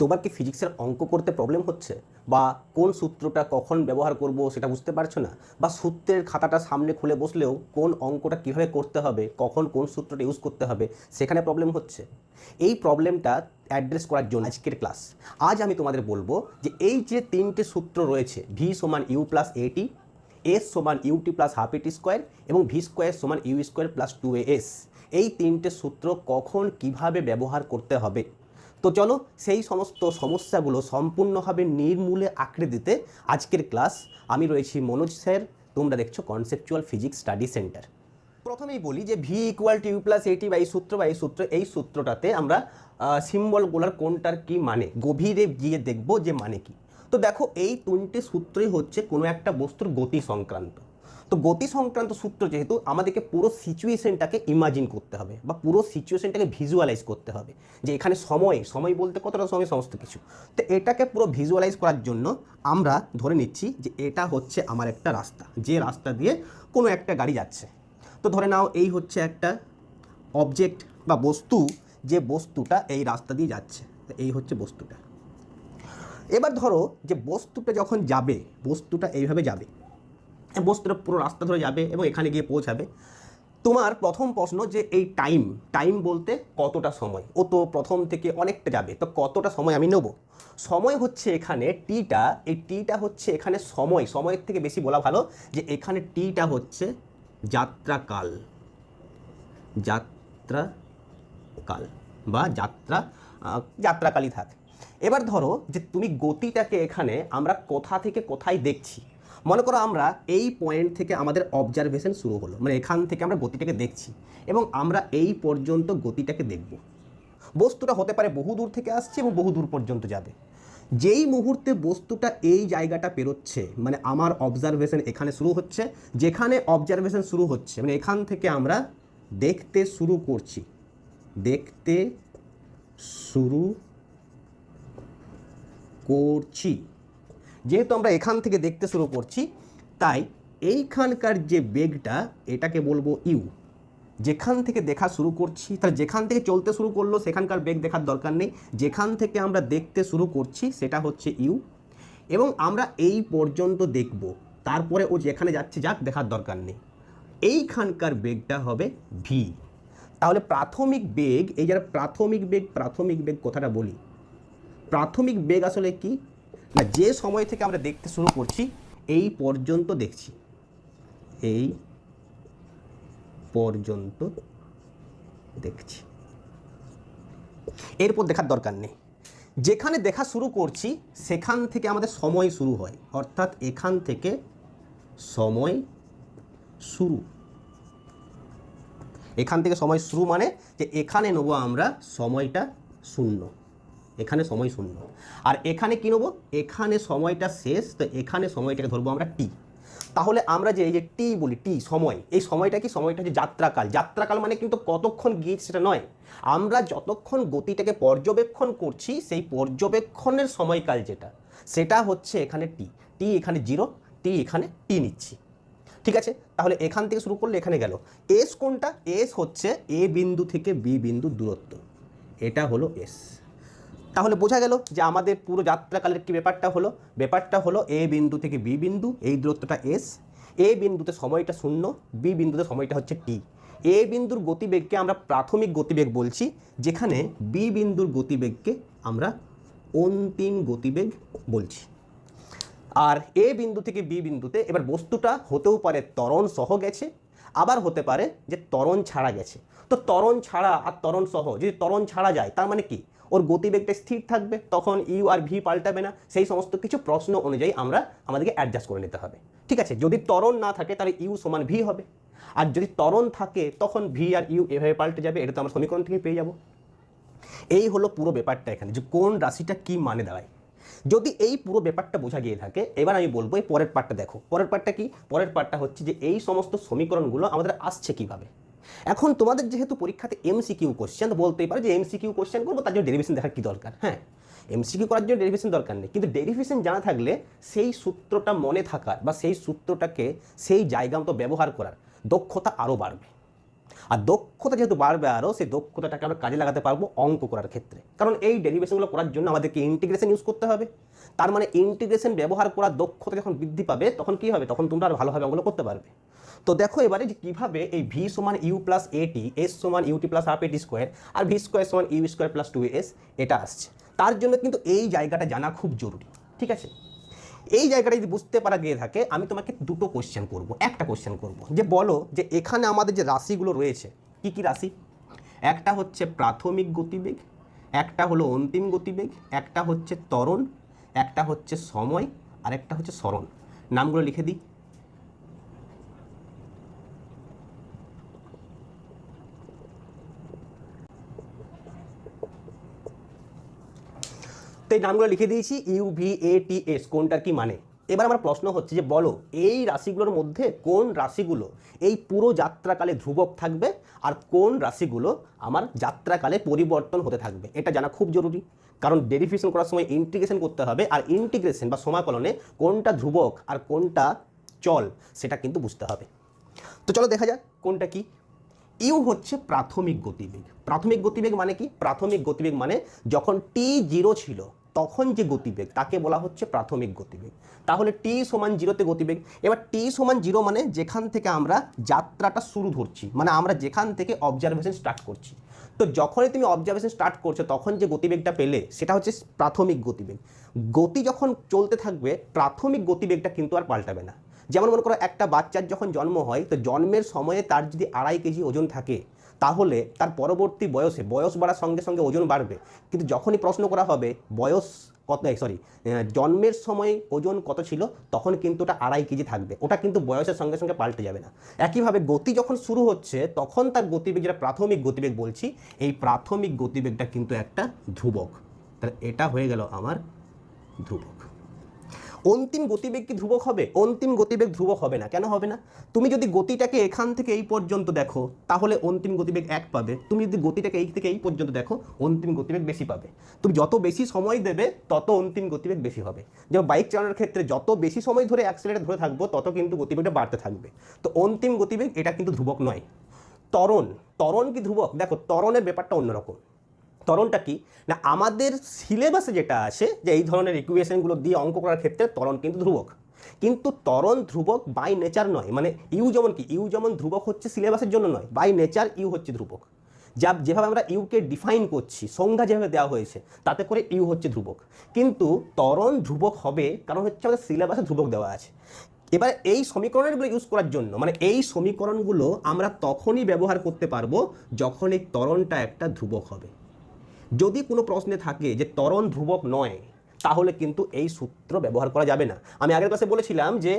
তোমার কি ফিজিক্সের অঙ্ক করতে প্রবলেম হচ্ছে? বা কোন সূত্রটা কখন ব্যবহার করব সেটা বুঝতে পারছ না? বা সূত্রের খাতাটা সামনে খুলে বসলেও কোন অঙ্কটা কীভাবে করতে হবে, কখন কোন সূত্রটা ইউজ করতে হবে, সেখানে প্রবলেম হচ্ছে। এই প্রবলেমটা অ্যাড্রেস করার জন্য আজকের ক্লাস আজ আমি তোমাদের বলব যে এই যে তিনটে সূত্র রয়েছে ভি সমান U plus A T S সমান U T plus half A T square এবং ভি স্কোয়ার সমান U square plus two A S এই তিনটে সূত্র কখন কীভাবে ব্যবহার করতে হবে? তো চলো সেই সমস্ত সমস্যাগুলো সম্পূর্ণভাবে নির্মূলে আঁকড়ে দিতে আজকের ক্লাস। আমি রয়েছি মনোজ স্যার, তোমরা দেখছ কনসেপচুয়াল ফিজিক্স স্টাডি সেন্টার প্রথমেই বলি যে V equal to U plus A T বা এই সূত্র বা এই সূত্র, এই সূত্রটাতে আমরা সিম্বলগুলোর কোনটার কি মানে গভীরে গিয়ে দেখব যে মানে কি। তো দেখো, এই তিনটে সূত্রই হচ্ছে কোনো একটা বস্তুর গতি সংক্রান্ত। তো গতি সংক্রান্ত সূত্র যেহেতু আমাদেরকে পুরো সিচুয়েশনটাকে ইমাজিন করতে হবে বা পুরো সিচুয়েশনটাকে ভিজুয়ালাইজ করতে হবে যে এখানে সময় সময় বলতে কতটা সময়, সমস্ত কিছু। তো এটাকে পুরো ভিজুয়ালাইজ করার জন্য আমরা ধরে নিচ্ছি যে এটা হচ্ছে আমার একটা রাস্তা, যে রাস্তা দিয়ে কোনো একটা গাড়ি যাচ্ছে। তো ধরে নাও এই হচ্ছে একটা অবজেক্ট বা বস্তু, যে বস্তুটা এই রাস্তা দিয়ে যাচ্ছে। এই হচ্ছে বস্তুটা। এবার ধরো যে বস্তুটা যখন যাবে, বস্তুটা এইভাবে যাবে। বস্তুটা পুরো রাস্তা ধরে যাবে এবং এখানে গিয়ে পৌঁছাবে। তোমার প্রথম প্রশ্ন যে এই টাইম টাইম বলতে কতটা সময়? ও তো প্রথম থেকে অনেকটা যাবে, তো কতটা সময় আমি নেব? সময় হচ্ছে এখানে টিটা এই টিটা হচ্ছে এখানে সময়। সময়ের থেকে বেশি বলা ভালো যে এখানে টিটা হচ্ছে যাত্রাকাল। যাত্রাকাল বা যাত্রা যাত্রাকালই থাক। এবার ধরো যে তুমি গতিটাকে এখানে আমরা কোথা থেকে কোথায় দেখছি? মনে করো আমরা এই পয়েন্ট থেকে আমাদের অবজারভেশন শুরু হলো মানে এখান থেকে আমরা গতিটাকে দেখছি এবং আমরা এই পর্যন্ত গতিটাকে দেখব। বস্তুটা হতে পারে বহু দূর থেকে আসছে এবং বহু দূর পর্যন্ত যাবে। যেই মুহূর্তে বস্তুটা এই জায়গাটা পেরোচ্ছে মানে আমার অবজারভেশন এখানে শুরু হচ্ছে, যেখানে অবজারভেশন শুরু হচ্ছে মানে এখান থেকে আমরা দেখতে শুরু করছি, দেখতে শুরু করছি। যেহেতু আমরা এখান থেকে দেখতে শুরু করছি, তাই এইখানকার যে বেগটা, এটাকে বলব ইউ। যেখান থেকে দেখা শুরু করছি, তাহলে যেখান থেকে চলতে শুরু করল, সেখানকার বেগ দেখার দরকার নেই। যেখান থেকে আমরা দেখতে শুরু করছি, সেটা হচ্ছে ইউ। এবং আমরা এই পর্যন্ত দেখব। তারপরে ও যেখানে যাচ্ছে, যাক, দেখার দরকার নেই। এইখানকার বেগটা হবে ভি। তাহলে প্রাথমিক বেগ, এই যারা প্রাথমিক বেগ প্রাথমিক বেগ কথাটা বলি। প্রাথমিক বেগ আসলে কি? না, যে সময় থেকে আমরা দেখতে শুরু করছি, এই পর্যন্ত দেখছি। এই পর্যন্ত দেখছি। এরপর দেখার দরকার নেই। যেখানে দেখা শুরু করছি, সেখান থেকে আমাদের সময় শুরু হয়। অর্থাৎ এখান থেকে সময় শুরু। এখান থেকে সময় শুরু মানে যে এখানে নেব আমরা, সময়টা শূন্য। এখানে সময় শূন্য। আর এখানে কী নেব? এখানে সময়টা শেষ, তো এখানে সময়টাকে ধরবো আমরা টি। তাহলে আমরা যে এই যে টি বলি, টি, সময়, এই সময়টা কি? সময়টা হচ্ছে যাত্রাকাল। যাত্রাকাল মানে কিন্তু কতক্ষণ গিয়েছে সেটা নয়। আমরা যতক্ষণ গতিটাকে পর্যবেক্ষণ করছি, সেই পর্যবেক্ষণের সময়কাল যেটা, সেটা হচ্ছে এখানে টি। টি এখানে জিরো, টি এখানে টি নিচ্ছি। ঠিক আছে? তাহলে এখান থেকে শুরু করলে এখানে গেল। এস কোনটা? এস হচ্ছে এ বিন্দু থেকে বি বিন্দু দূরত্ব। এটা হলো এস তাহলে বোঝা গেল যে আমাদের পুরো যাত্রাকালের কি ব্যাপারটা হলো? ব্যাপারটা হলো এ বিন্দু থেকে বি বিন্দু, এই দূরত্বটা এস, এ বিন্দুতে সময়টা শূন্য, বি বিন্দুতে সময়টা হচ্ছে টি। এ বিন্দুর গতিবেগকে আমরা প্রাথমিক গতিবেগ বলছি, যেখানে বি বিন্দুর গতিবেগকে আমরা অন্তিম গতিবেগ বলছি। আর এ বিন্দু থেকে বি বিন্দুতে এবার বস্তুটা হতেও পারে তরণ সহ গেছে, আবার হতে পারে যে তরণ ছাড়া গেছে। তো ত্বরণ ছাড়া আর তরণ সহ, যদি তরণ ছাড়া যায়, তার মানে কি? ওর গতিবেগটা স্থির থাকবে, তখন ইউ আর ভি পাল্টাবে না। সেই সমস্ত কিছু প্রশ্ন অনুযায়ী আমরা আমাদেরকে অ্যাডজাস্ট করে নিতে হবে। ঠিক আছে? যদি ত্বরণ না থাকে, তাহলে ইউ সমান ভি হবে। আর যদি ত্বরণ থাকে, তখন ভি আর ইউ এভাবে পাল্টে যাবে। এটা তো আমরা সমীকরণ থেকে পেয়ে যাব। এই হলো পুরো ব্যাপারটা এখানে যে কোন রাশিটা কি মানে দাঁড়ায়। যদি এই পুরো ব্যাপারটা বোঝা গিয়ে থাকে, এবার আমি বলব এই পরের পার্টটা দেখো। পরের পার্টটা কি? পরের পার্টটা হচ্ছে যে এই সমস্ত সমীকরণগুলো আমাদের আসছে কীভাবে? এখন তোমাদের যেহেতু পরীক্ষাতে এমসিকিউ কোশ্চেন বলতেই পারে যে এমসিকিউ কোশ্চেন করব, তার জন্য ডেরিভেশন দেখার কি দরকার? হ্যাঁ এমসিকিউ করার জন্য ডেরিভেশন দরকার নেই। কিন্তু ডেরিভেশন জানা থাকলে সেই সূত্রটা মনে থাকার বা সেই সূত্রটাকে সেই জায়গা মতো ব্যবহার করার দক্ষতা আরও বাড়বে। আর দক্ষতা যেহেতু বাড়বে আরও সেই দক্ষতাটাকে আমরা কাজে লাগাতে পারব অঙ্ক করার ক্ষেত্রে। কারণ এই ডেরিভেশনগুলো করার জন্য আমাদেরকে ইন্টিগ্রেশন ইউজ করতে হবে। তার মানে ইন্টিগ্রেশন ব্যবহার করার দক্ষতা যখন বৃদ্ধি পাবে, তখন কী হবে? তখন তোমরা আর ভালোভাবে অঙ্কগুলো করতে পারবে। তো দেখো এবারে যে কীভাবে এই ভি সমান U plus A T S সমান U T plus half A T square R V square সমান U square plus two S এটা আসছে। তার জন্য কিন্তু এই জায়গাটা জানা খুব জরুরি, ঠিক আছে? এই জায়গাটা যদি বুঝতে পারা গিয়ে থাকে, আমি তোমাকে দুটো কোশ্চেন করব। একটা কোশ্চেন করব, যে বলো যে এখানে আমাদের যে রাশিগুলো রয়েছে, কি কি রাশি? একটা হচ্ছে প্রাথমিক গতিবেগ, একটা হলো অন্তিম গতিবেগ, একটা হচ্ছে ত্বরণ, একটা হচ্ছে সময় আর একটা হচ্ছে স্মরণ। নামগুলো লিখে দিই। তো এই নামগুলো লিখে দিয়েছি U V A T S কোনটার কি মানে? এবার আমার প্রশ্ন হচ্ছে যে বলো, এই রাশিগুলোর মধ্যে কোন রাশিগুলো এই পুরো যাত্রাকালে ধ্রুবক থাকবে আর কোন রাশিগুলো আমার যাত্রাকালে পরিবর্তন হতে থাকবে? এটা জানা খুব জরুরি। কারণ ডেরিফিকেশন করার সময় ইন্টিগ্রেশন করতে হবে আর ইন্টিগ্রেশন বা সমাকলনে কোনটা ধ্রুবক আর কোনটা চল সেটা কিন্তু বুঝতে হবে। তো চলো দেখা যাক কোনটা কি। ইউ হচ্ছে প্রাথমিক গতিবেগ। প্রাথমিক গতিবেগ মানে কি? প্রাথমিক গতিবেগ মানে যখন টি জিরো ছিল, তখন যে গতিবেগ, তাকে বলা হচ্ছে প্রাথমিক গতিবেগ। তাহলে টি সমান জিরোতে গতিবেগ। এবার টি সমান জিরো মানে যেখান থেকে আমরা যাত্রাটা শুরু ধরছি মানে আমরা যেখান থেকে অবজারভেশন স্টার্ট করছি। তো যখনই তুমি অবজারভেশন স্টার্ট করছ, তখন যে গতিবেগটা পেলে, সেটা হচ্ছে প্রাথমিক গতিবেগ। গতি যখন চলতে থাকবে, প্রাথমিক গতিবেগটা কিন্তু আর পাল্টাবে না। যেমন মনে করো একটা বাচ্চার যখন জন্ম হয়, তো জন্মের সময়ে তার যদি আড়াই কেজি ওজন থাকে, তাহলে তার পরবর্তী বয়সে, বয়স বাড়ার সঙ্গে সঙ্গে ওজন বাড়বে। কিন্তু যখনই প্রশ্ন করা হবে, বয়স কত সরি জন্মের সময় ওজন কত ছিল, তখন কিন্তু ওটা আড়াই কেজি থাকবে। ওটা কিন্তু বয়সের সঙ্গে সঙ্গে পাল্টে যাবে না। একইভাবে গতি যখন শুরু হচ্ছে, তখন তার গতিবেগ, যেটা প্রাথমিক গতিবেগ বলছি, এই প্রাথমিক গতিবেগটা কিন্তু একটা ধ্রুবক। তাহলে এটা হয়ে গেল আমার ধ্রুবক। অন্তিম গতিবেগ কি ধ্রুবক হবে? অন্তিম গতিবেগ ধ্রুবক হবে না। কেন হবে না? তুমি যদি গতিটাকে এখান থেকে এই পর্যন্ত দেখো, তাহলে অন্তিম গতিবেগ এক পাবে। তুমি যদি গতিটাকে এই থেকে এই পর্যন্ত দেখো, অন্তিম গতিবেগ বেশি পাবে। তুমি যত বেশি সময় দেবে, তত অন্তিম গতিবেগ বেশি হবে। যেমন বাইক চালানোর ক্ষেত্রে যত বেশি সময় ধরে অ্যাক্সিলেটার ধরে থাকব, তত কিন্তু গতিবেগটা বাড়তে থাকবে। তো অন্তিম গতিবেগ এটা কিন্তু ধ্রুবক নয়। ত্বরণ ত্বরণ কি ধ্রুবক? দেখো, ত্বরণের ব্যাপারটা অন্যরকম। ত্বরণটা কি? না, আমাদের সিলেবাসে যেটা আছে যে এই ধরনের ইকুয়েশনগুলো দিয়ে অঙ্ক করার ক্ষেত্রে ত্বরণ কিন্তু ধ্রুবক। কিন্তু ত্বরণ ধ্রুবক বাই নেচার নয়। মানে ইউ যেমন কি ইউ যেমন ধ্রুবক হচ্ছে সিলেবাসের জন্য নয় বাই নেচার ইউ হচ্ছে ধ্রুবক। যা, যেভাবে আমরা ইউকে ডিফাইন করছি, সংজ্ঞা যেভাবে দেওয়া হয়েছে, তাতে করে ইউ হচ্ছে ধ্রুবক। কিন্তু ত্বরণ ধ্রুবক হবে কারণ হচ্ছে আমাদের সিলেবাসে ধ্রুবক দেওয়া আছে। এবার এই সমীকরণগুলো ইউজ করার জন্য মানে এই সমীকরণগুলো আমরা তখনই ব্যবহার করতে পারব যখন এই ত্বরণটা একটা ধ্রুবক হবে। যদি কোনো প্রশ্নে থাকে যে ত্বরণ ধ্রুবক নয়, তাহলে কিন্তু এই সূত্র ব্যবহার করা যাবে না। আমি আগের ক্লাসে বলেছিলাম যে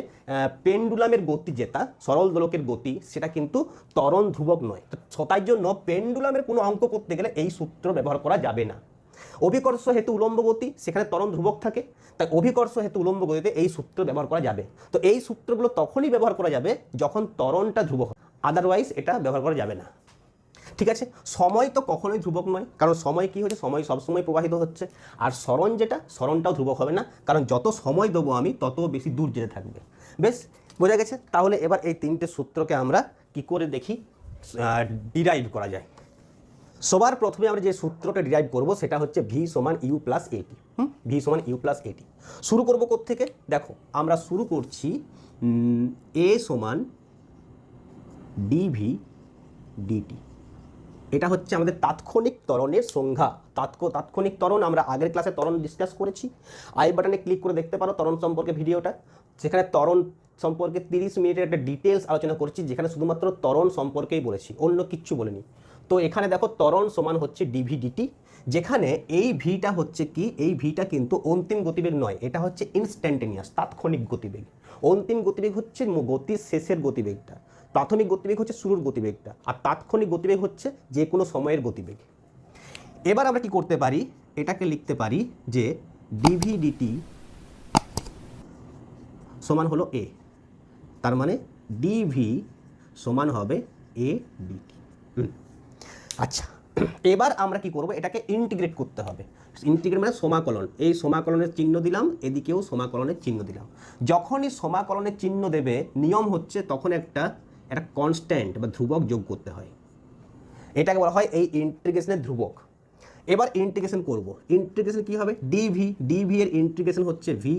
পেন্ডুলামের গতি যেটা, সরল দোলকের গতি, সেটা কিন্তু ত্বরণ ধ্রুবক নয়। তো তাই জন্য পেন্ডুলামের কোনো অঙ্ক করতে গেলে এই সূত্র ব্যবহার করা যাবে না। অভিকর্ষ হেতু উলম্ব গতি, সেখানে ত্বরণ ধ্রুবক থাকে। তাই অভিকর্ষ হেতু উলম্ব গতিতে এই সূত্র ব্যবহার করা যাবে। তো এই সূত্রগুলো তখনই ব্যবহার করা যাবে যখন ত্বরণটা ধ্রুবক আদারওয়াইজ এটা ব্যবহার করা যাবে না। ঠিক আছে? সময় তো কখনোই ধ্রুবক নয়। কারণ সময় কি হচ্ছে? সময় সবসময় প্রবাহিত হচ্ছে। আর স্মরণ যেটা, স্মরণটাও ধ্রুবক হবে না। কারণ যত সময় দেবো আমি, তত বেশি দূর যেতে থাকবে। বেশ, বোঝা গেছে? তাহলে এবার এই তিনটে সূত্রকে আমরা কি করে দেখি? ডিরাইভ করা যায়। সবার প্রথমে আমরা যে সূত্রটা ডিরাইভ করব, সেটা হচ্ছে ভি সমান ইউ প্লাস এটি হুম? ভি সমান ইউ প্লাস এটি শুরু করব থেকে দেখো, আমরা শুরু করছি এ সমান ডিভি ডিটি এটা হচ্ছে আমাদের তাৎক্ষণিক ত্বরণের সংজ্ঞা। তাৎক, তাৎক্ষণিক ত্বরণ আমরা আগের ক্লাসে ত্বরণ ডিসকাস করেছি। আই বাটনে ক্লিক করে দেখতে পারো ত্বরণ সম্পর্কে ভিডিওটা সেখানে ত্বরণ সম্পর্কে তিরিশ মিনিটের একটা ডিটেলস আলোচনা করছি, যেখানে শুধুমাত্র ত্বরণ সম্পর্কেই বলেছি, অন্য কিচ্ছু বলিনি। তো এখানে দেখো ত্বরণ সমান হচ্ছে ডিভিডিটি যেখানে এই ভিটা হচ্ছে কি, এই ভিটা কিন্তু অন্তিম গতিবেগ নয়, এটা হচ্ছে ইনস্ট্যান্টেনিয়াস তাৎক্ষণিক গতিবেগ। অন্তিম গতিবেগ হচ্ছে গতির শেষের গতিবেগটা। প্রাথমিক গতিবেগ হচ্ছে শুরুর গতিবেগটা, আর তাৎক্ষণিক গতিবেগ হচ্ছে যে কোনো সময়ের গতিবেগ। এবার আমরা কি করতে পারি? এটাকে লিখতে পারি যে ডিভিডিটি সমান হলো এ তার মানে ডিভি সমান হবে এ ডিটি আচ্ছা এবার আমরা কি করব? এটাকে ইন্টিগ্রেট করতে হবে। ইন্টিগ্রেট মানে সমাকলন। এই সমাকলনের চিহ্ন দিলাম, এদিকেও সমাকলনের চিহ্ন দিলাম। যখনই সমাকলনের চিহ্ন দেবে, নিয়ম হচ্ছে তখন একটা একটা কনস্ট্যান্ট বা ধ্রুবক যোগ করতে হয়। এটাকে বলা হয় এই ইন্টিগ্রেশনের ধ্রুবক। এবার ইন্টিগ্রেশন করব। ইন্টিগ্রেশন কি হবে? ডিভি ডিভি এর ইন্টিগ্রেশন হচ্ছে ভি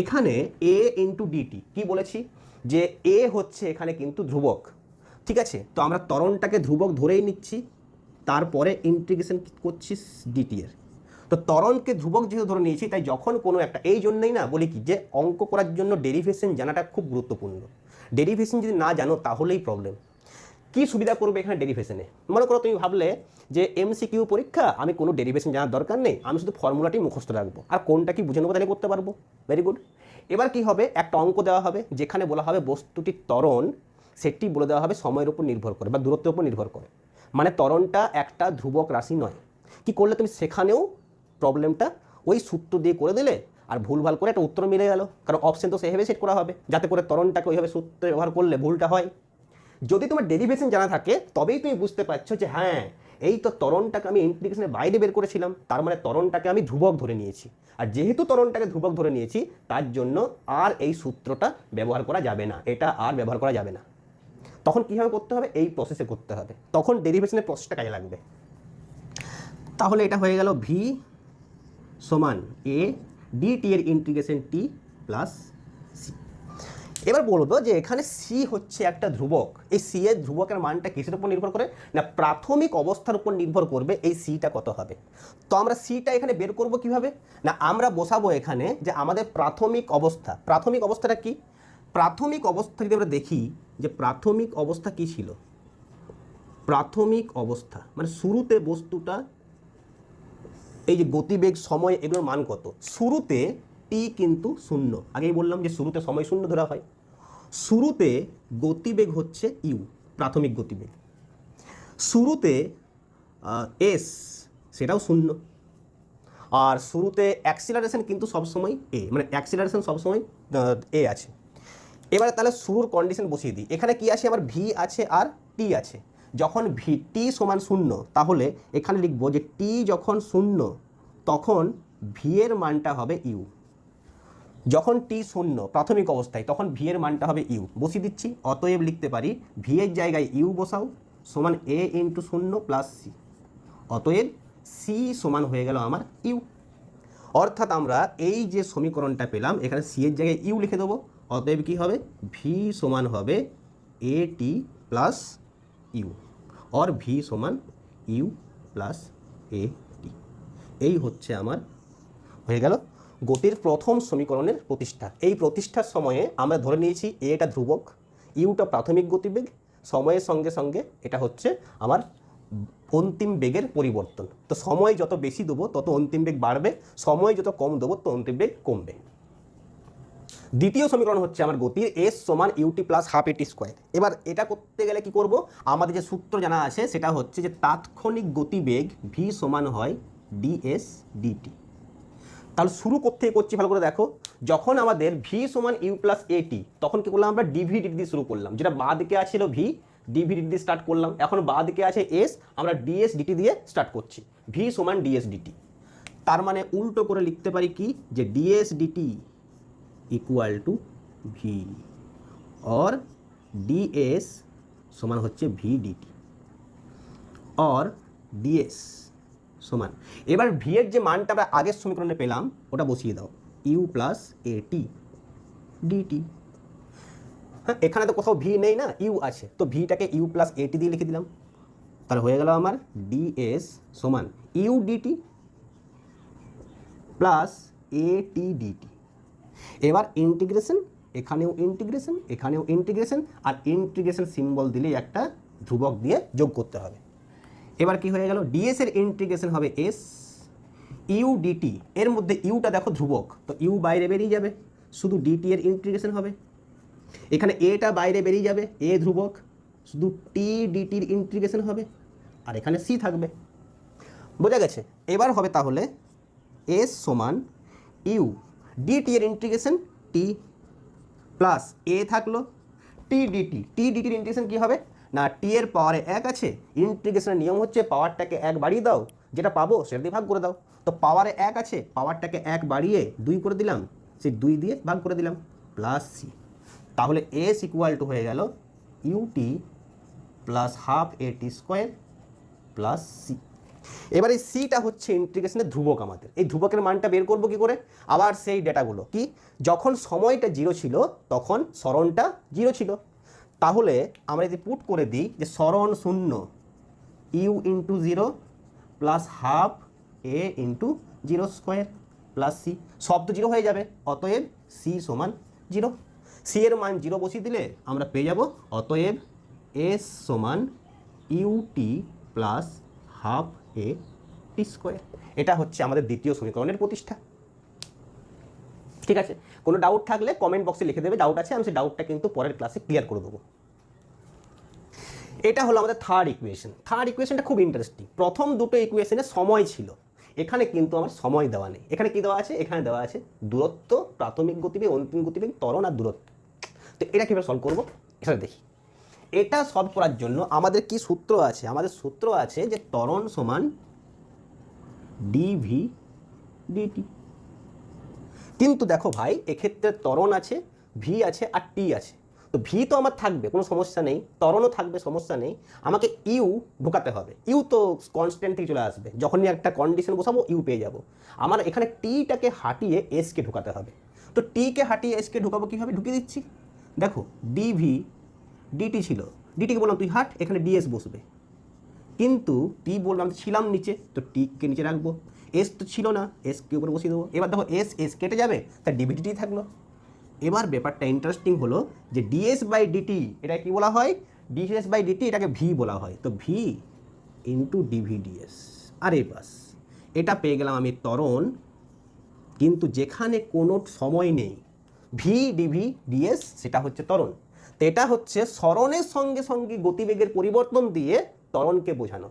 এখানে এ ইন্টু ডিটি কি বলেছি? যে এ হচ্ছে এখানে কিন্তু ধ্রুবক। ঠিক আছে? তো আমরা তরণটাকে ধ্রুবক ধরেই নিচ্ছি, তারপরে ইন্টিগ্রেশন করছি ডিটি এর। তো তরণকে ধ্রুবক যেহেতু ধরে নিয়েছি, তাই যখন কোনো একটা, এই জন্যই না বলি কি, যে অঙ্ক করার জন্য ডেরিভেশন জানাটা খুব গুরুত্বপূর্ণ। ডেরিভেশন যদি না জানো, তাহলেই প্রবলেম কি সুবিধা করবে এখানে ডেরিভেশনে মনে করো তুমি ভাবলে যে এমসিকিউ পরীক্ষা, আমি কোনো ডেরিভেশন জানার দরকার নেই, আমি শুধু ফর্মুলাটি মুখস্থ রাখব। আর কোনটা কি বুঝে নেব তাহলে করতে পারব? ভেরি গুড এবার কি হবে? একটা অঙ্ক দেওয়া হবে, যেখানে বলা হবে বস্তুটির ত্বরণ সেটি বলে দেওয়া হবে সময়ের উপর নির্ভর করে, বা দূরত্বের উপর নির্ভর করে। মানে ত্বরণটা একটা ধ্রুবক রাশি নয়। কি করলে তুমি সেখানেও প্রবলেমটা ওই সূত্র দিয়ে করে দিলে আর ভুলভাল করে একটা উত্তর মিলে গেল। কারণ অপশন তো সেভাবে সেট করা হবে। যাতে করে তরণটাকে ওইভাবে সূত্রে ব্যবহার করলে ভুলটা হয়। যদি তোমার ডেরিভেশন জানা থাকে, তবেই তুমি বুঝতে পারছ যে হ্যাঁ এই তো তরণটাকে আমি ইন্টিগ্রেশনের বাইরে বের করেছিলাম। তার মানে তরণটাকে আমি ধ্রুবক ধরে নিয়েছি। আর যেহেতু তরণটাকে ধ্রুবক ধরে নিয়েছি, তার জন্য আর এই সূত্রটা ব্যবহার করা যাবে না। এটা আর ব্যবহার করা যাবে না। তখন কীভাবে করতে হবে? এই প্রসেসে করতে হবে। তখন ডেরিভেশনের প্রসেসটা কাজে লাগবে। তাহলে এটা হয়ে গেল ভি সমান এ ডিটি এর ইন্টিগ্রেশন টি প্লাস সি এবার বলব যে এখানে সি হচ্ছে একটা ধ্রুবক। এই সি এর ধ্রুবকের মানটা কিসের উপর নির্ভর করে? না, প্রাথমিক অবস্থার উপর নির্ভর করবে এই সিটা কত হবে। তো আমরা সিটা এখানে বের করব কীভাবে? না, আমরা বসাবো এখানে যে আমাদের প্রাথমিক অবস্থা। প্রাথমিক অবস্থাটা কি? প্রাথমিক অবস্থা যদি আমরা দেখি যে প্রাথমিক অবস্থা কি ছিল? প্রাথমিক অবস্থা। মানে শুরুতে বস্তুটা এই যে গতিবেগ, সময় এগুলোর মান কত? শুরুতে টি কিন্তু শূন্য। আগেই বললাম যে শুরুতে সময় শূন্য ধরা হয়। শুরুতে গতিবেগ হচ্ছে ইউ প্রাথমিক গতিবেগ। শুরুতে এস সেটাও শূন্য। আর শুরুতে অ্যাক্সিলারেশন কিন্তু সবসময় এ মানে অ্যাক্সিলারেশন সবসময় এ আছে। এবারে তাহলে শুরুর কন্ডিশন বসিয়ে দিই। এখানে কি আছে? আমার ভি আছে আর টি আছে। যখন ভি টি সমান শূন্য, তাহলে এখানে লিখব যে টি যখন শূন্য, তখন ভি এর মানটা হবে ইউ যখন টি শূন্য প্রাথমিক অবস্থায়, তখন ভি এর মানটা হবে ইউ বসিয়ে দিচ্ছি, অতএব লিখতে পারি ভি এর জায়গায় ইউ বসাও, সমান এ ইন্টু শূন্য প্লাস সি অতএব সি সমান হয়ে গেল আমার ইউ অর্থাৎ আমরা এই যে সমীকরণটা পেলাম, এখানে সি এর জায়গায় ইউ লিখে দেবো, অতএব কী হবে? ভি সমান হবে A T plus U or V সমান ইউ প্লাস এ টি এই হচ্ছে আমার, হয়ে গেল গতির প্রথম সমীকরণের প্রতিষ্ঠা। এই প্রতিষ্ঠার সময়ে আমরা ধরে নিয়েছি এটা ধ্রুবক ইউটা প্রাথমিক গতিবেগ, সময়ের সঙ্গে সঙ্গে এটা হচ্ছে আমার অন্তিম বেগের পরিবর্তন। তো সময় যত বেশি দেবো, তত অন্তিম বেগ বাড়বে, সময় যত কম দেবো, তত অন্তিম বেগ কমবে। দ্বিতীয় সমীকরণ হচ্ছে আমার গতির এস সমান U T plus half A T square এবার এটা করতে গেলে কি করব? আমাদের যে সূত্র জানা আছে, সেটা হচ্ছে যে তাৎক্ষণিক গতিবেগ ভি সমান হয় ডিএস ডিটি তাহলে শুরু করতে করছি ভালো করে দেখো। যখন আমাদের ভি সমান ইউ প্লাস এটি তখন কি করলাম আমরা ডিভি ডিটি দিয়ে শুরু করলাম। যেটা বাঁ দিকে আছিল V D V D T দিয়ে স্টার্ট করলাম। এখন বাঁ দিকে আছে এস আমরা ডিএস ডিটি দিয়ে স্টার্ট করছি। ভি সমান ডিএস ডিটি তার মানে উল্টো করে লিখতে পারি কি? যে D S D T equal to V or D S সমান হচ্ছে ভি ডিটি অর ডিএস সমান। এবার ভি এর যে মানটা আমরা আগের সমীকরণে পেলাম, ওটা বসিয়ে দাও। U plus A T D T হ্যাঁ এখানে তো কোথাও ভি নেই না ইউ আছে। তো ভিটাকে ইউ প্লাস এটি দিয়ে লিখে দিলাম। তাহলে হয়ে গেল আমার ডিএস সমান U D T plus A T D T এবার ইন্টিগ্রেশন এখানেও ইন্টিগ্রেশন এখানেও ইন্টিগ্রেশন আর ইন্টিগ্রেশন সিম্বল দিলেই একটা ধ্রুবক দিয়ে যোগ করতে হবে। এবার কি হয়ে গেল? ডিএস এর ইন্টিগ্রেশন হবে এস ইউ ডিটি এর মধ্যে ইউটা দেখো ধ্রুবক, তো ইউ বাইরে বেরিয়ে যাবে, শুধু ডিটি এর ইন্টিগ্রেশন হবে। এখানে এটা বাইরে বেরিয়ে যাবে এ ধ্রুবক, শুধু টি ডিটির ইন্টিগ্রেশন হবে, আর এখানে সি থাকবে। বোঝা গেছে? এবার হবে তাহলে এস সমান ইউ ডিটি এর ইন্টিগ্রেশন টি প্লাস এ থাকল টি ডিটি টি ডিটির ইন্টিগ্রেশন কী হবে? না টি এর পাওয়ারে এক আছে ইন্টিগ্রেশনের নিয়ম হচ্ছে পাওয়ারটাকে এক বাড়িয়ে দাও, যেটা পাবো সেটা দিয়ে ভাগ করে দাও। তো পাওয়ারে এক আছে পাওয়ারটাকে এক বাড়িয়ে দুই করে দিলাম, সেই দুই দিয়ে ভাগ করে দিলাম প্লাস সি তাহলে এস ইকুয়াল টু হয়ে গেল U T plus half A T square plus C এবার এই সিটা হচ্ছে ইন্টিগ্রেশনের ধ্রুবক আমাদের। এই ধ্রুবকের মানটা বের করব কি করে? আবার সেই ডেটাগুলো কি? যখন সময়টা জিরো ছিল, তখন সরণটা জিরো ছিল। তাহলে আমরা যদি পুট করে দিই যে সরণ শূন্য U into zero plus half A into zero square plus C সব তো জিরো হয়ে যাবে, অতএব সি সমান জিরো সি এর মান জিরো বসিয়ে দিলে আমরা পেয়ে যাব, অতএব এস সমান U T plus half A T square. এটা হচ্ছে আমাদের দ্বিতীয় সমীকরণের প্রতিষ্ঠা। ঠিক আছে? কোনো ডাউট থাকলে কমেন্ট বক্সে লিখে দেবে। ডাউট আছে, আমি সেই ডাউটটা কিন্তু পরের ক্লাসে ক্লিয়ার করে দেবো। এটা হলো আমাদের থার্ড ইকুয়েশন থার্ড ইকুয়েশনটা খুব ইন্টারেস্টিং প্রথম দুটো ইকুয়েশনে সময় ছিল। এখানে কিন্তু আমার সময় দেওয়া নেই। এখানে কি দেওয়া আছে? এখানে দেওয়া আছে দূরত্ব, প্রাথমিক গতিবেগ, অন্তিম গতিবেগ, ত্বরণ আর দূরত্ব। তো এটা কীভাবে সলভ করব? এখানে দেখি। এটা সলভ করার জন্য আমাদের কি সূত্র আছে? আমাদের সূত্র আছে যে ত্বরণ সমান ডিভি ডিটি কিন্তু দেখো ভাই, এক্ষেত্রে ত্বরণ আছে ভি আছে আর টি আছে। তো ভি তো আমার থাকবে, কোনো সমস্যা নেই। ত্বরণও থাকবে, সমস্যা নেই। আমাকে ইউ ঢোকাতে হবে। ইউ তো কনস্ট্যান্ট থেকে চলে আসবে। যখনই একটা কন্ডিশন বসাবো ইউ পেয়ে যাব। আমার এখানে টিটাকে হাঁটিয়ে এসকে ঢোকাতে হবে। তো টিকে হাঁটিয়ে এসকে ঢোকাবো কীভাবে? ঢুকিয়ে দিচ্ছি। দেখো ডিভি ডিটি ছিল। ডিটিকে বললাম, তুই হাট, এখানে ডিএস বসবে। কিন্তু টি বললাম ছিলাম নিচে, তো টিকে নিচে রাখব। এস তো ছিল না এসকে উপরে বসিয়ে দেবো। এবার দেখো এস এস কেটে যাবে, তার ডিভিডিটি থাকল। এবার ব্যাপারটা ইন্টারেস্টিং হলো যে ডিএস বাই ডিটি এটা কি বলা হয়? D S by D T এটাকে ভি বলা হয়। তো ভি ইন্টু ডিভিডিএস আরে বাস, এটা পেয়ে গেলাম আমি তরণ কিন্তু যেখানে কোনো সময় নেই ভি ডিভি ডিএস সেটা হচ্ছে ত্বরণ। তো এটা হচ্ছে স্মরণের সঙ্গে সঙ্গে গতিবেগের পরিবর্তন দিয়ে ত্বরণকে বোঝানো।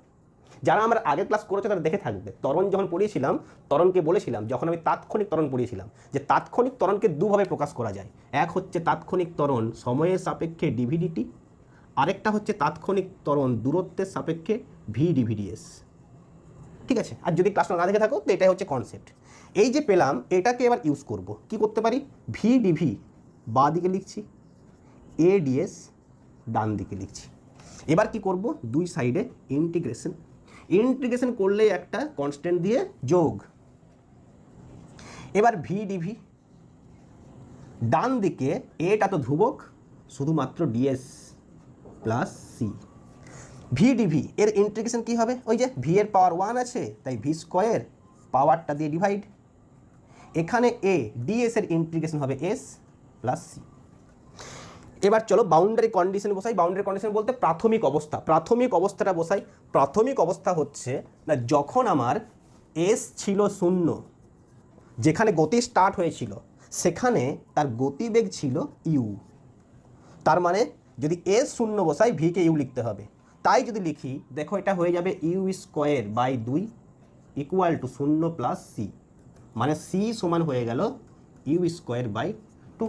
যারা আমরা আগের ক্লাস করেছে তারা দেখে থাকবে। ত্বরণ যখন পড়িয়েছিলাম, ত্বরণকে বলেছিলাম, যখন আমি তাৎক্ষণিক ত্বরণ পড়িয়েছিলাম, যে তাৎক্ষণিক ত্বরণকে দুভাবে প্রকাশ করা যায়। এক হচ্ছে তাৎক্ষণিক ত্বরণ সময়ের সাপেক্ষে ডিভিডিটি আরেকটা হচ্ছে তাৎক্ষণিক ত্বরণ দূরত্বের সাপেক্ষে ভি ডিভিডিএস ঠিক আছে? আর যদি ক্লাসটা না দেখে থাকো, তো এটাই হচ্ছে কনসেপ্ট এই যে পেলাম, এটাকে এবার ইউজ করব। কি করতে পারি? ভি ডিভি বা দিকে লিখছি। এ ডিএস ডান দিকে লিখছি। এবার কি করব? দুই সাইডে ইন্টিগ্রেশন ইন্টিগ্রেশন করলে একটা কনস্ট্যান্ট দিয়ে যোগ। এবার ভি ডিভি ডান দিকে এটা তো ধ্রুবক, শুধুমাত্র D S plus C V D V এর ইন্টিগ্রেশন কী হবে? ওই যে ভি এর পাওয়ার ওয়ান আছে, তাই ভি স্কোয়ার পাওয়ারটা দিয়ে ডিভাইড এখানে এ ডিএস এর ইন্টিগ্রেশন হবে এস প্লাস সি এবার চলো বাউন্ডারি কন্ডিশন বসাই। বাউন্ডারি কন্ডিশন বলতে প্রাথমিক অবস্থা। প্রাথমিক অবস্থাটা বসাই। প্রাথমিক অবস্থা হচ্ছে, না, যখন আমার এস ছিল শূন্য, যেখানে গতি স্টার্ট হয়েছিল, সেখানে তার গতিবেগ ছিল ইউ তার মানে যদি এস শূন্য বসাই ভিকে ইউ লিখতে হবে। তাই যদি লিখি, দেখো এটা হয়ে যাবে ইউ স্কোয়ার বাই দুই ইকুয়াল টু শূন্য প্লাস সি মানে সি সমান হয়ে গেল ইউ স্কোয়ার বাই টু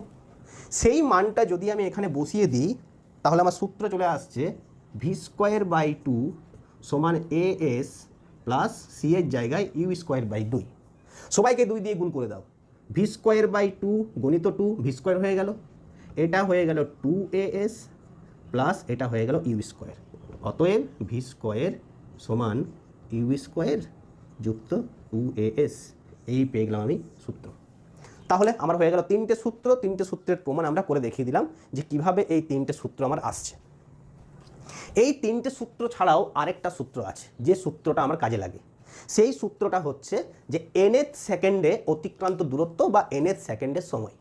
সেই মানটা যদি আমি এখানে বসিয়ে দিই, তাহলে আমার সূত্র চলে আসছে ভি স্কোয়ার বাই টু সমান এ এস প্লাস সি এর জায়গায় ইউ স্কোয়ার বাই দুই। সবাইকে দুই দিয়ে গুণ করে দাও। ভি স্কোয়ার বাই টু গণিত টু ভি স্কোয়ার হয়ে গেল। এটা হয়ে গেল টু এ এস প্লাস এটা হয়ে গেল ইউ স্কোয়ার অতএব ভি স্কোয়ার সমান ইউ স্কোয়ার যুক্ত টু এ এস এই পেয়ে গেলাম আমি সূত্র। তাহলে আমার হয়ে গেল তিনটে সূত্র, তিনটে সূত্রের প্রমাণ আমরা করে দেখিয়ে দিলাম যে কীভাবে এই তিনটে সূত্র আমার আসছে। এই তিনটে সূত্র ছাড়াও আরেকটা সূত্র আছে, যে সূত্রটা আমার কাজে লাগে। সেই সূত্রটা হচ্ছে যে এনএথ সেকেন্ডে অতিক্রান্ত দূরত্ব বা এনএথ সেকেন্ডের সময়।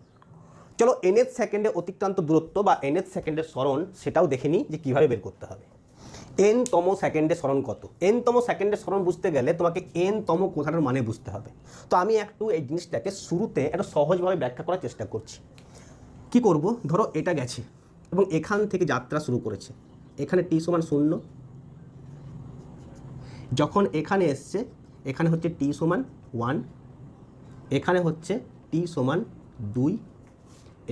চলো এনএথ সেকেন্ডে অতিক্রান্ত দূরত্ব বা এনএথ সেকেন্ডের স্মরণ সেটাও দেখে নিই যে কীভাবে বের করতে হবে। এন তম সেকেন্ডে স্মরণ কত? এন তম সেকেন্ডে স্মরণ বুঝতে গেলে তোমাকে এন তম কথাটার মানে বুঝতে হবে। তো আমি একটু এই জিনিসটাকে শুরুতে একটু সহজভাবে ব্যাখ্যা করার চেষ্টা করছি। কি করব? ধরো এটা গেছে এবং এখান থেকে যাত্রা শুরু করেছে। এখানে টি সমান শূন্য। যখন এখানে এসছে, এখানে হচ্ছে টি সমান ওয়ান এখানে হচ্ছে টি সমান দুই,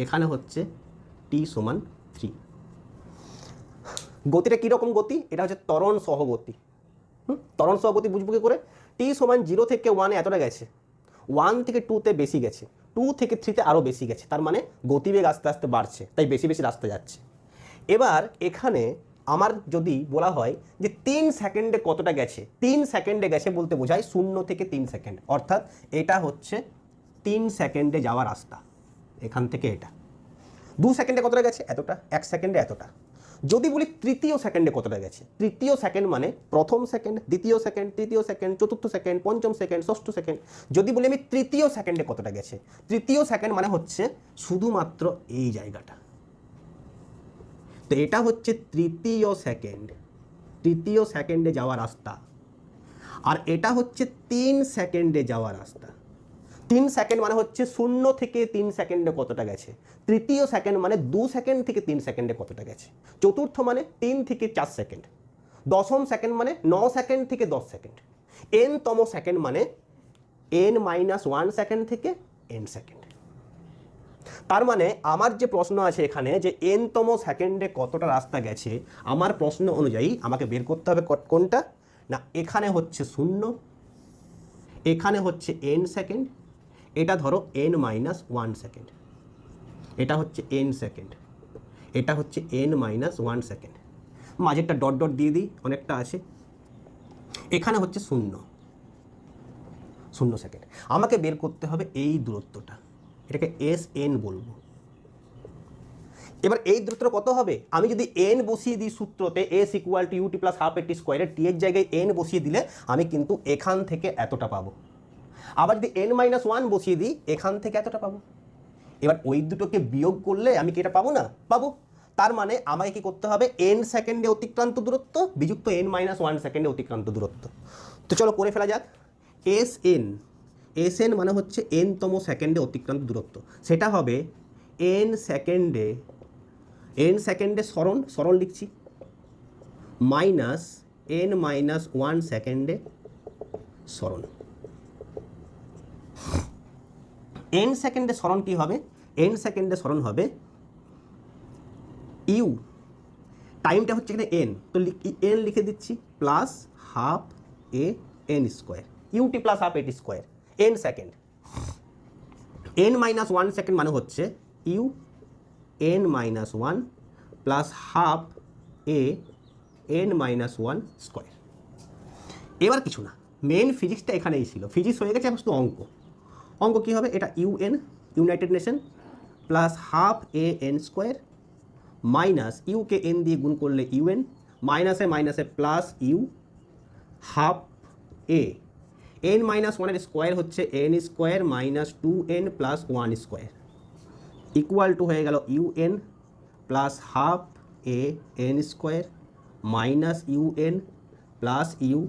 এখানে হচ্ছে টি সমান থ্রি গতিটা কীরকম গতি? এটা হচ্ছে তরণ সহগতি হুম? ত্বরণ সহগতি বুঝব কী করে? টি সমান জিরো থেকে ওয়ানে এতটা গেছে। ওয়ান থেকে টুতে বেশি গেছে। টু থেকে থ্রিতে আরও বেশি গেছে। তার মানে গতিবেগ আস্তে আস্তে বাড়ছে। তাই বেশি বেশি রাস্তা যাচ্ছে। এবার এখানে আমার যদি বলা হয় যে তিন সেকেন্ডে কতটা গেছে? তিন সেকেন্ডে গেছে বলতে বোঝায় শূন্য থেকে তিন সেকেন্ড। অর্থাৎ এটা হচ্ছে তিন সেকেন্ডে যাওয়া রাস্তা। এখান থেকে এটা। দু সেকেন্ডে কতটা গেছে? এতটা। এক সেকেন্ডে এতটা। যদি বলি তৃতীয় সেকেন্ডে কতটা গেছে? তৃতীয় সেকেন্ড মানে প্রথম সেকেন্ড দ্বিতীয় সেকেন্ড তৃতীয় সেকেন্ড চতুর্থ সেকেন্ড পঞ্চম সেকেন্ড ষষ্ঠ সেকেন্ড যদি বলি আমি তৃতীয় সেকেন্ডে কতটা গেছে? তৃতীয় সেকেন্ড মানে হচ্ছে শুধুমাত্র এই জায়গাটা। তো এটা হচ্ছে তৃতীয় সেকেন্ড তৃতীয় সেকেন্ডে যাওয়া রাস্তা। আর এটা হচ্ছে তিন সেকেন্ডে যাওয়া রাস্তা। তিন সেকেন্ড মানে হচ্ছে শূন্য থেকে তিন সেকেন্ডে কতটা গেছে? তৃতীয় সেকেন্ড মানে দু সেকেন্ড থেকে তিন সেকেন্ডে কতটা গেছে? চতুর্থ মানে তিন থেকে চার সেকেন্ড দশম সেকেন্ড মানে ন সেকেন্ড থেকে দশ সেকেন্ড এন তম সেকেন্ড মানে এন মাইনাস ওয়ান সেকেন্ড থেকে এন সেকেন্ড তার মানে আমার যে প্রশ্ন আছে এখানে যে এনতম সেকেন্ডে কতটা রাস্তা গেছে, আমার প্রশ্ন অনুযায়ী আমাকে বের করতে হবে কোনটা? না, এখানে হচ্ছে শূন্য, এখানে হচ্ছে এন সেকেন্ড এটা ধরো এন মাইনাস ওয়ান সেকেন্ড এটা হচ্ছে এন সেকেন্ড এটা হচ্ছে এন মাইনাস ওয়ান সেকেন্ড মাঝেরটা ডট ডট দিয়ে দিই, অনেকটা আছে। এখানে হচ্ছে শূন্য। শূন্য সেকেন্ড আমাকে বের করতে হবে এই দূরত্বটা। এটাকে এস এন বলব। এবার এই দূরত্ব কত হবে? আমি যদি এন বসিয়ে দিই সূত্রতে S equal to U T plus half A T স্কোয়ারের টি এর জায়গায় এন বসিয়ে দিলে আমি কিন্তু এখান থেকে এতটা পাবো। আবার যদি এন মাইনাস ওয়ান বসিয়ে দিই, এখান থেকে এতটা পাবো। এবার ওই দুটোকে বিয়োগ করলে আমি কি এটা পাবো না? পাবো। তার মানে আমাকে কি করতে হবে? এন সেকেন্ডে অতিক্রান্ত দূরত্ব, বিযুক্ত এন মাইনাস ওয়ান সেকেন্ডে অতিক্রান্ত দূরত্ব। তো চলো করে ফেলা যাক। এস এন এস এন মানে হচ্ছে এনতম সেকেন্ডে অতিক্রান্ত দূরত্ব। সেটা হবে এন সেকেন্ডে এন সেকেন্ডে সরণ সরণ লিখছি। মাইনাস এন মাইনাস ওয়ান সেকেন্ডে সরণ। এন সেকেন্ডে সরণ কি হবে? এন সেকেন্ডে সরণ হবে ইউ টাইমটা হচ্ছে এখানে এন তো এন লিখে দিচ্ছি plus half A N square U T plus half A T square N second N minus one second মানে হচ্ছে U N minus one plus half A N minus one square এবার কিছু না। Main ফিজিক্সটা এখানেই ছিল। Physics হয়ে গেছে, এখন শুধু অঙ্ক। অঙ্ক কী হবে? এটা U N united nation plus half A N square minus UK N দিয়ে গুণ করলে ইউএন মাইনাসে মাইনাসে plus U half A N minus ওয়ানের স্কোয়ার হচ্ছে N square minus two N plus one square equal to হয়ে গেল U N plus half A N square minus U N plus U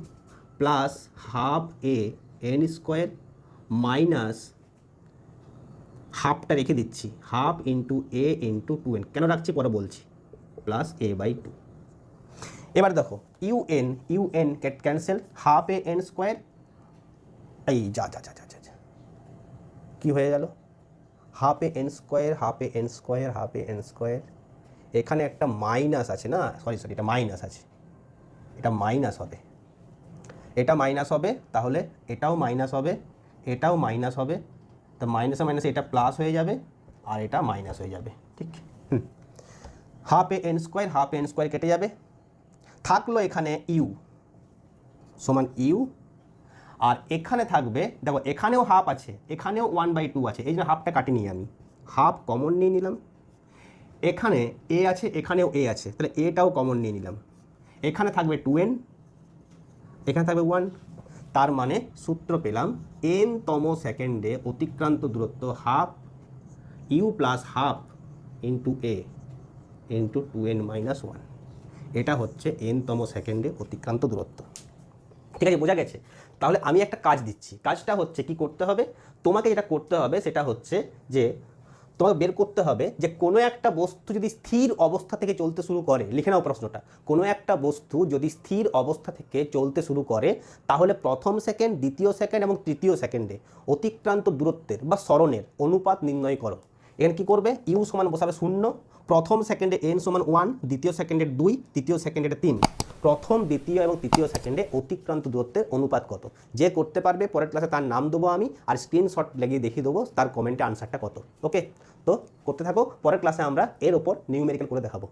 plus half A N square minus হাফটা রেখে দিচ্ছি। Half into A into two N কেন রাখছি? পরে বলছি। Plus A by two এবার দেখো U N U N cancel half A N square এই যা যা যা যা যা যা। কী হয়ে গেল? Half A N square half A N square half A N square এখানে একটা মাইনাস আছে না? সরি সরি এটা মাইনাস আছে। এটা মাইনাস হবে। এটা মাইনাস হবে, তাহলে এটাও মাইনাস হবে। এটাও মাইনাস হবে। তো মাইনাসে মাইনাসে এটা প্লাস হয়ে যাবে আর এটা মাইনাস হয়ে যাবে, ঠিক? Half A N square half N square কেটে যাবে। থাকল এখানে ইউ সমান ইউ আর এখানে থাকবে, দেখো এখানেও হাফ আছে, এখানেও ওয়ান বাই টু আছে, এই জন্য হাফটা কাটি নিই আমি। হাফ কমন নিয়ে নিলাম। এখানে এ আছে, এখানেও এ আছে, তাহলে এটাও কমন নিয়ে নিলাম। এখানে থাকবে টু এন এখানে থাকবে ওয়ান তার মানে সূত্র পেলাম এন তম সেকেন্ডে অতিক্রান্ত দূরত্ব half U plus half into A into two N minus one এটা হচ্ছে এন তম সেকেন্ডে অতিক্রান্ত দূরত্ব। ঠিক আছে, বোঝা গেছে? তাহলে আমি একটা কাজ দিচ্ছি। কাজটা হচ্ছে কি করতে হবে? তোমাকে যেটা করতে হবে সেটা হচ্ছে যে তোমাকে বের করতে হবে যে কোনো একটা বস্তু যদি স্থির অবস্থা থেকে চলতে শুরু করে, লিখে নাও প্রশ্নটা, কোনো একটা বস্তু যদি স্থির অবস্থা থেকে চলতে শুরু করে, তাহলে প্রথম সেকেন্ড দ্বিতীয় সেকেন্ড এবং তৃতীয় সেকেন্ডে অতিক্রান্ত দূরত্বের বা স্মরণের অনুপাত নির্ণয় করো। এখানে কি করবে? ইউ সমান বসাবে শূন্য, প্রথম সেকেন্ডে এন সমান ওয়ান দ্বিতীয় সেকেন্ডের দুই, তৃতীয় সেকেন্ডের তিন। প্রথম, দ্বিতীয় এবং তৃতীয় সেকেন্ডে অতিক্রান্ত দূরত্বের অনুপাত কত? যে করতে পারবে, পরের ক্লাসে তার নাম দেবো আমি আর স্ক্রিনশট লাগিয়ে দেখিয়ে দেবো তার কমেন্টে আনসারটা কত। ওকে তো করতে থাকো, পরের ক্লাসে আমরা এর ওপর নিউমেরিক্যাল করে দেখাবো।